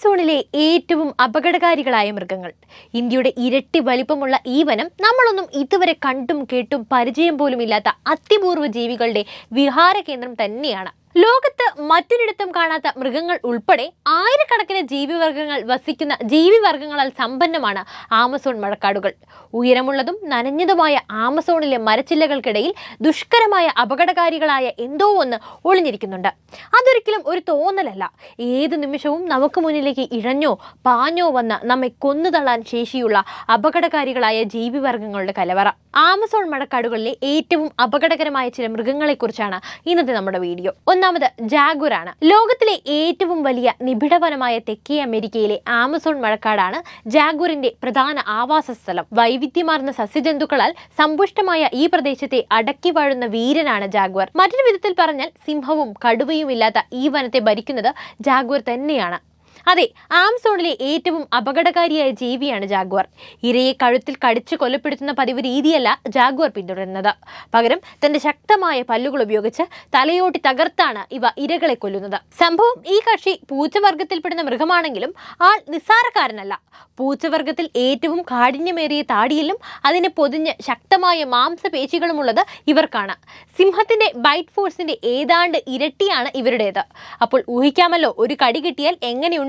ആമസോണിലെ ഏറ്റവും അപകടകാരികളായ മൃഗങ്ങൾ. ഇന്ത്യയുടെ ഇരട്ടി വലിപ്പമുള്ള ഈ വനം നമ്മളൊന്നും ഇതുവരെ കണ്ടും കേട്ടും പരിചയം പോലും ഇല്ലാത്ത അതിപൂർവ ജീവികളുടെ വിഹാര കേന്ദ്രം തന്നെയാണ്. ലോകത്ത് മറ്റൊരിടത്തും കാണാത്ത മൃഗങ്ങൾ ഉൾപ്പെടെ ആയിരക്കണക്കിന് ജീവിവർഗങ്ങൾ വസിക്കുന്ന ജീവിവർഗങ്ങളാൽ സമ്പന്നമാണ് ആമസോൺ മഴക്കാടുകൾ. ഉയരമുള്ളതും നനഞ്ഞതുമായ ആമസോണിലെ മരച്ചില്ലകൾക്കിടയിൽ ദുഷ്കരമായ അപകടകാരികളായ എന്തോ ഒന്ന് ഒളിഞ്ഞിരിക്കുന്നുണ്ട്. അതൊരിക്കലും ഒരു തോന്നലല്ല. ഏത് നിമിഷവും നമുക്ക് മുന്നിലേക്ക് ഇഴഞ്ഞോ പാഞ്ഞോ വന്ന് നമ്മെ കൊന്നുതള്ളാൻ ശേഷിയുള്ള അപകടകാരികളായ ജീവിവർഗങ്ങളുടെ കലവറ. ആമസോൺ മഴക്കാടുകളിലെ ഏറ്റവും അപകടകരമായ ചില മൃഗങ്ങളെക്കുറിച്ചാണ് ഇന്നത്തെ നമ്മുടെ വീഡിയോ. ഒന്നാമത് ജാഗുറാണ് ലോകത്തിലെ ഏറ്റവും വലിയ നിബിഡവനമായ തെക്കേ അമേരിക്കയിലെ ആമസോൺ മഴക്കാടാണ് ജാഗുറിന്റെ പ്രധാന ആവാസ സ്ഥലം. വൈവിധ്യമാർന്ന സസ്യജന്തുക്കളാൽ സമ്പുഷ്ടമായ ഈ പ്രദേശത്തെ അടക്കി വാഴുന്ന വീരനാണ് ജാഗ്വർ. മറ്റൊരു വിധത്തിൽ പറഞ്ഞാൽ സിംഹവും കടുവയും ഇല്ലാത്ത ഈ വനത്തെ ഭരിക്കുന്നത് ജാഗ്വർ തന്നെയാണ്. അതെ ആംസോണിലെ ഏറ്റവും അപകടകാരിയായ ജീവിയാണ് ജാഗ്വർ. ഇരയെ കഴുത്തിൽ കടിച്ചു കൊലപ്പെടുത്തുന്ന പതിവ് രീതിയല്ല ജാഗ്വർ പിന്തുടരുന്നത്. പകരം തന്റെ ശക്തമായ പല്ലുകൾ ഉപയോഗിച്ച് തലയോട്ടി തകർത്താണ് ഇവ ഇരകളെ കൊല്ലുന്നത്. സംഭവം ഈ കക്ഷി പൂച്ചവർഗത്തിൽപ്പെടുന്ന മൃഗമാണെങ്കിലും ആൾ നിസ്സാരക്കാരനല്ല. പൂച്ചവർഗത്തിൽ ഏറ്റവും കാഠിന്യമേറിയ താടിയിലും അതിനെ പൊതിഞ്ഞ് ശക്തമായ മാംസപേശികളുമുള്ളത് ഇവർക്കാണ്. സിംഹത്തിന്റെ ബൈറ്റ് ഫോഴ്സിന്റെ ഏതാണ്ട് ഇരട്ടിയാണ് ഇവരുടേത്. അപ്പോൾ ഊഹിക്കാമല്ലോ ഒരു കടി കിട്ടിയാൽ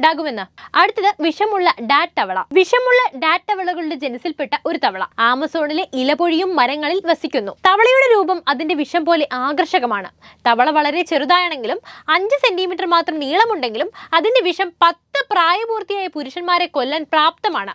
എങ്ങനെയുണ്ടാകുമെന്ന് അടുത്തത് വിഷമുള്ള ഡാറ്റവള. വിഷമുള്ള ഡാറ്റവളകളുടെ ജനസിൽപ്പെട്ട ഒരു തവള. ആമസോണിലെ ഇലപൊഴിയും മരങ്ങളിൽ വസിക്കുന്നു. തവളയുടെ രൂപം അതിന്റെ വിഷം പോലെ ആകർഷകമാണ്. തവള വളരെ ചെറുതാണെങ്കിലും അഞ്ച് സെന്റിമീറ്റർ മാത്രം നീളമുണ്ടെങ്കിലും അതിന്റെ വിഷം പത്ത് പ്രായപൂർത്തിയായ പുരുഷന്മാരെ കൊല്ലാൻ പ്രാപ്തമാണ്.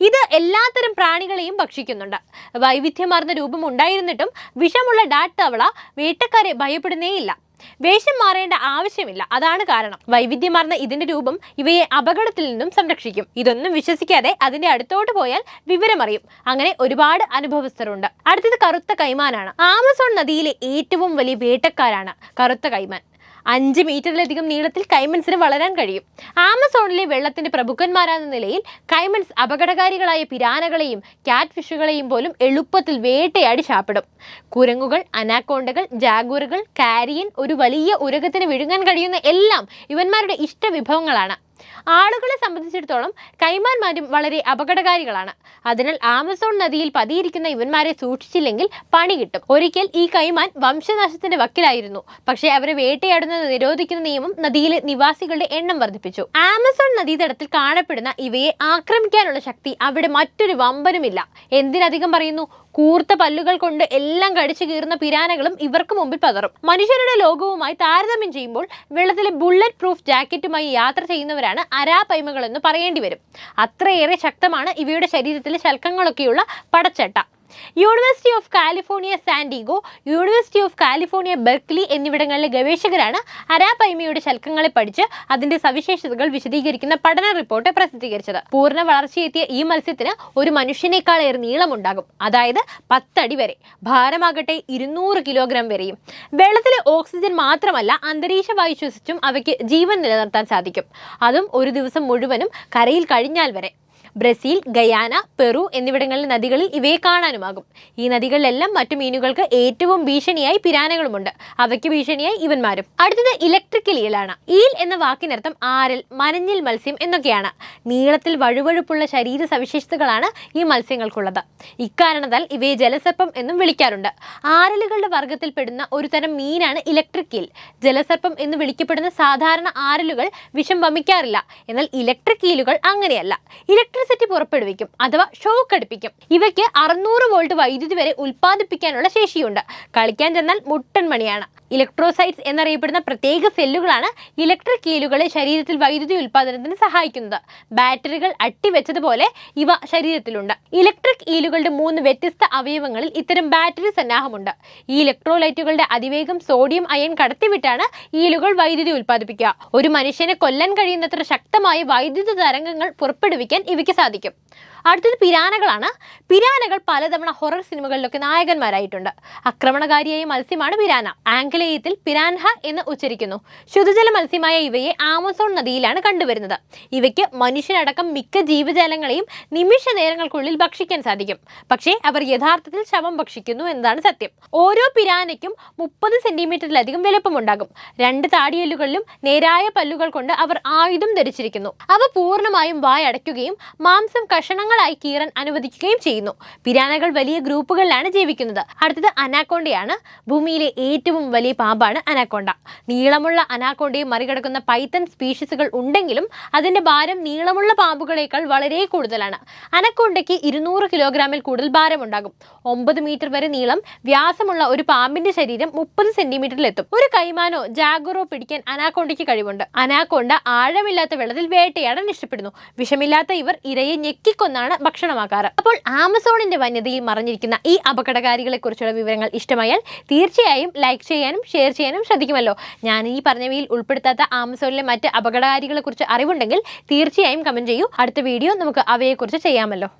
ഇത് എല്ലാത്തരം പ്രാണികളെയും ഭക്ഷിക്കുന്നുണ്ട്. വൈവിധ്യമാർന്ന രൂപം ഉണ്ടായിരുന്നിട്ടും വിഷമുള്ള ഡാറ്റ് തവള വേട്ടക്കാരെ ഭയപ്പെടുന്നേയില്ല. വേഷം മാറേണ്ട ആവശ്യമില്ല. അതാണ് കാരണം. വൈവിധ്യമാർന്ന ഇതിന്റെ രൂപം ഇവയെ അപകടത്തിൽ നിന്നും സംരക്ഷിക്കും. ഇതൊന്നും വിശ്വസിക്കാതെ അതിന്റെ അടുത്തോട്ട് പോയാൽ വിവരമറിയും. അങ്ങനെ ഒരുപാട് അനുഭവസ്ഥരുണ്ട്. അടുത്തത് കറുത്ത കൈമാനാണ്. ആമസോൺ നദിയിലെ ഏറ്റവും വലിയ വേട്ടക്കാരാണ് കറുത്ത കൈമാൻ. അഞ്ച് മീറ്ററിലധികം നീളത്തിൽ കൈമൻസിന് വളരാൻ കഴിയും. ആമസോണിലെ വെള്ളത്തിന്റെ പ്രഭുക്കന്മാരാണെന്ന നിലയിൽ കൈമൻസ് അപകടകാരികളായ പിരാനകളെയും ക്യാറ്റ് ഫിഷുകളെയും പോലും എളുപ്പത്തിൽ വേട്ടയാടി ചാപ്പിടും. കുരങ്ങുകൾ അനാക്കോണ്ടകൾ ജാഗൂറുകൾ കാരിയൻ ഒരു വലിയ ഉരകത്തിന് വിഴുങ്ങാൻ കഴിയുന്ന എല്ലാം ഇവന്മാരുടെ ഇഷ്ട വിഭവങ്ങളാണ് ആളുകളെ സംബന്ധിച്ചിടത്തോളം കൈമാന്മാരും വളരെ അപകടകാരികളാണ്. അതിനാൽ ആമസോൺ നദിയിൽ പതിയിരിക്കുന്ന ഇവന്മാരെ സൂക്ഷിച്ചില്ലെങ്കിൽ പണി കിട്ടും. ഒരിക്കൽ ഈ കൈമാൻ വംശനാശത്തിന്റെ വക്കിലായിരുന്നു. പക്ഷേ അവരെ വേട്ടയാടുന്നത് നിരോധിക്കുന്ന നിയമം നദിയിലെ നിവാസികളുടെ എണ്ണം വർദ്ധിപ്പിച്ചു. ആമസോൺ നദീതടത്തിൽ കാണപ്പെടുന്ന ഇവയെ ആക്രമിക്കാനുള്ള ശക്തി അവിടെ മറ്റൊരു വമ്പനുമില്ല. എന്തിനധികം പറയുന്നു? കൂർത്ത പല്ലുകൾ കൊണ്ട് എല്ലാം കടിച്ചു കീറുന്ന പിരാനകളും ഇവർക്ക് മുമ്പിൽ പതറും. മനുഷ്യരുടെ ലോകവുമായി താരതമ്യം ചെയ്യുമ്പോൾ വെള്ളത്തിലെ ബുള്ളറ്റ് പ്രൂഫ് ജാക്കറ്റുമായി യാത്ര ചെയ്യുന്നവരാണ് അരാപൈമകൾ എന്ന് പറയേണ്ടി വരും. അത്രയേറെ ശക്തമാണ് ഇവയുടെ ശരീരത്തിലെ ശൽക്കങ്ങളൊക്കെയുള്ള പടച്ചട്ട. University of California San Diego university of California Berkeley എന്നിവിടങ്ങളിലെ ഗവേഷകരാണ് അരാപൈമയുടെ ശൽക്കങ്ങളെ പഠിച്ച് അതിന്റെ സവിശേഷതകൾ വിശദീകരിക്കുന്ന പഠന റിപ്പോർട്ട് പ്രസിദ്ധീകരിച്ചത്. പൂർണ വളർച്ചയെത്തിയ ഈ മത്സ്യത്തിന് ഒരു മനുഷ്യനേക്കാളേറെ നീളമുണ്ടാകും. അതായത് പത്തടി വരെ. ഭാരമാകട്ടെ ഇരുന്നൂറ് കിലോഗ്രാം വരെയും. വെള്ളത്തിലെ ഓക്സിജൻ മാത്രമല്ല അന്തരീക്ഷ വായു ശ്വസിച്ചും അവയ്ക്ക് ജീവൻ നിലനിർത്താൻ സാധിക്കും. അതും ഒരു ദിവസം മുഴുവനും കരയിൽ കഴിഞ്ഞാൽ വരെ. ബ്രസീൽ ഗയാന പെറു എന്നിവിടങ്ങളിലെ നദികളിൽ ഇവയെ കാണാനുമാകും. ഈ നദികളിലെല്ലാം മറ്റു മീനുകൾക്ക് ഏറ്റവും ഭീഷണിയായി പിരാനകളുമുണ്ട്. അവയ്ക്ക് ഭീഷണിയായി ഇവന്മാരും. അടുത്തത് ഇലക്ട്രിക്കൽ ഈലാണ് ഈൽ എന്ന വാക്കിനർത്ഥം ആരൽ മനഞ്ഞിൽ മത്സ്യം എന്നൊക്കെയാണ്. നീളത്തിൽ വഴുവഴുപ്പുള്ള ശരീര സവിശേഷതകളാണ് ഈ മത്സ്യങ്ങൾക്കുള്ളത്. ഇക്കാരണത്താൽ ഇവയെ ജലസർപ്പം എന്നും വിളിക്കാറുണ്ട്. ആരലുകളുടെ വർഗത്തിൽപ്പെടുന്ന ഒരു തരം മീനാണ് ഇലക്ട്രിക് ഈൽ. ജലസർപ്പം എന്ന് വിളിക്കപ്പെടുന്ന സാധാരണ ആരലുകൾ വിഷം വമിക്കാറില്ല. എന്നാൽ ഇലക്ട്രിക് ഈലുകൾ അങ്ങനെയല്ല. ഇലക്ട്രിസിറ്റി പുറപ്പെടുവിക്കും അഥവാ ഷോക്ക് അടുപ്പിക്കും. ഇവയ്ക്ക് അറുന്നൂറ് വോൾട്ട് വൈദ്യുതി വരെ ഉൽപ്പാദിപ്പിക്കാനുള്ള ശേഷിയുണ്ട്. കളിക്കാൻ ചെന്നാൽ മുട്ടൻ മണിയാണ് ഇലക്ട്രോസൈറ്റ്സ് എന്നറിയപ്പെടുന്ന പ്രത്യേക സെല്ലുകളാണ് ഇലക്ട്രിക് കീലുകളെ ശരീരത്തിൽ വൈദ്യുതി ഉൽപ്പാദനത്തിന് സഹായിക്കുന്നത്. ബാറ്ററികൾ അട്ടിവെച്ചതുപോലെ ഇവ ശരീരത്തിലുണ്ട്. ഇലക്ട്രിക് ഈലുകളുടെ മൂന്ന് വ്യത്യസ്ത അവയവങ്ങളിൽ ഇത്തരം ബാറ്ററി സന്നാഹമുണ്ട്. ഈ ഇലക്ട്രോലൈറ്റുകളുടെ അതിവേഗം സോഡിയം അയൺ കടത്തിവിട്ടാണ് ഈലുകൾ വൈദ്യുതി ഉൽപ്പാദിപ്പിക്കുക. ഒരു മനുഷ്യനെ കൊല്ലാൻ കഴിയുന്നത്ര ശക്തമായ വൈദ്യുത തരംഗങ്ങൾ പുറപ്പെടുവിക്കാൻ ഇവയ്ക്ക് സാധിക്കും. അടുത്തത് പിരാനകളാണ്. പിരാനകൾ പലതവണ ഹൊറർ സിനിമകളിലൊക്കെ നായകന്മാരായിട്ടുണ്ട്. ആക്രമണകാരിയായ മത്സ്യമാണ് പിരാന. ആംഗലേയത്തിൽ പിരാൻഹ എന്ന് ഉച്ചരിക്കുന്നു. ശുദ്ധജല മത്സ്യമായ ഇവയെ ആമസോൺ നദിയിലാണ് കണ്ടുവരുന്നത്. ഇവയ്ക്ക് മനുഷ്യനടക്കം മിക്ക ജീവജാലങ്ങളെയും നിമിഷ നേരങ്ങൾക്കുള്ളിൽ ഭക്ഷിക്കാൻ സാധിക്കും. പക്ഷേ അവർ യഥാർത്ഥത്തിൽ ശവം ഭക്ഷിക്കുന്നു എന്നതാണ് സത്യം. ഓരോ പിരാനയ്ക്കും മുപ്പത് സെന്റിമീറ്ററിലധികം വലുപ്പമുണ്ടാകും രണ്ട് താടിയല്ലുകളിലും നേരായ പല്ലുകൾ കൊണ്ട് അവർ ആയുധം ധരിച്ചിരിക്കുന്നു. അവ പൂർണമായും വായടയ്ക്കുകയും മാംസം കഷണങ്ങളായി കീറാൻ അനുവദിക്കുകയും ചെയ്യുന്നു. പിരാനകൾ വലിയ ഗ്രൂപ്പുകളിലാണ് ജീവിക്കുന്നത്. അടുത്തത് അനാക്കോണ്ടയാണ്. ഭൂമിയിലെ ഏറ്റവും വലിയ പാമ്പാണ് അനാക്കോണ്ട. നീളമുള്ള അനാക്കോണ്ടയെ മറികടക്കുന്ന പൈത്തൻ സ്പീഷീസുകൾ ഉണ്ടെങ്കിലും അതിന്റെ ഭാരം നീളമുള്ള പാമ്പുകളേക്കാൾ വളരെ കൂടുതലാണ്. അനക്കോണ്ടയ്ക്ക് ഇരുന്നൂറ് കിലോഗ്രാമിൽ കൂടുതൽ ഭാരമുണ്ടാകും. ഒമ്പത് മീറ്റർ വരെ നീളം വ്യാസമുള്ള ഒരു പാമ്പിന്റെ ശരീരം മുപ്പത് സെന്റിമീറ്ററിലെത്തും. ഒരു കൈമാനോ ജാഗുറോ പിടിക്കാൻ അനാക്കോണ്ടയ്ക്ക് കഴിവുണ്ട്. അനാക്കോണ്ട ആഴമില്ലാത്ത വെള്ളത്തിൽ വേട്ടയാടാൻ ഇഷ്ടപ്പെടുന്നു. വിഷമില്ലാത്ത ഇവർ ഇരയെ ഞെക്കിക്കൊന്നാണ് ഭക്ഷണമാക്കാറ്. അപ്പോൾ ആമസോണിന്റെ വന്യതയിൽ മറഞ്ഞിരിക്കുന്ന ഈ അപകടകാരികളെ കുറിച്ചുള്ള വിവരങ്ങൾ ഇഷ്ടമായാൽ തീർച്ചയായും ലൈക്ക് ചെയ്യാനും ഷെയർ ചെയ്യാനും ശ്രദ്ധിക്കുമല്ലോ. ഞാൻ ഈ പറഞ്ഞവയിൽ ഉൾപ്പെടുത്താത്ത ആമസോണിലെ മറ്റ് അപകടകാരികളെക്കുറിച്ച് അറിവുണ്ടെങ്കിൽ തീർച്ചയായും കമന്റ് ചെയ്യൂ. അടുത്ത വീഡിയോ നമുക്ക് അവയെക്കുറിച്ച് ചെയ്യാമല്ലോ.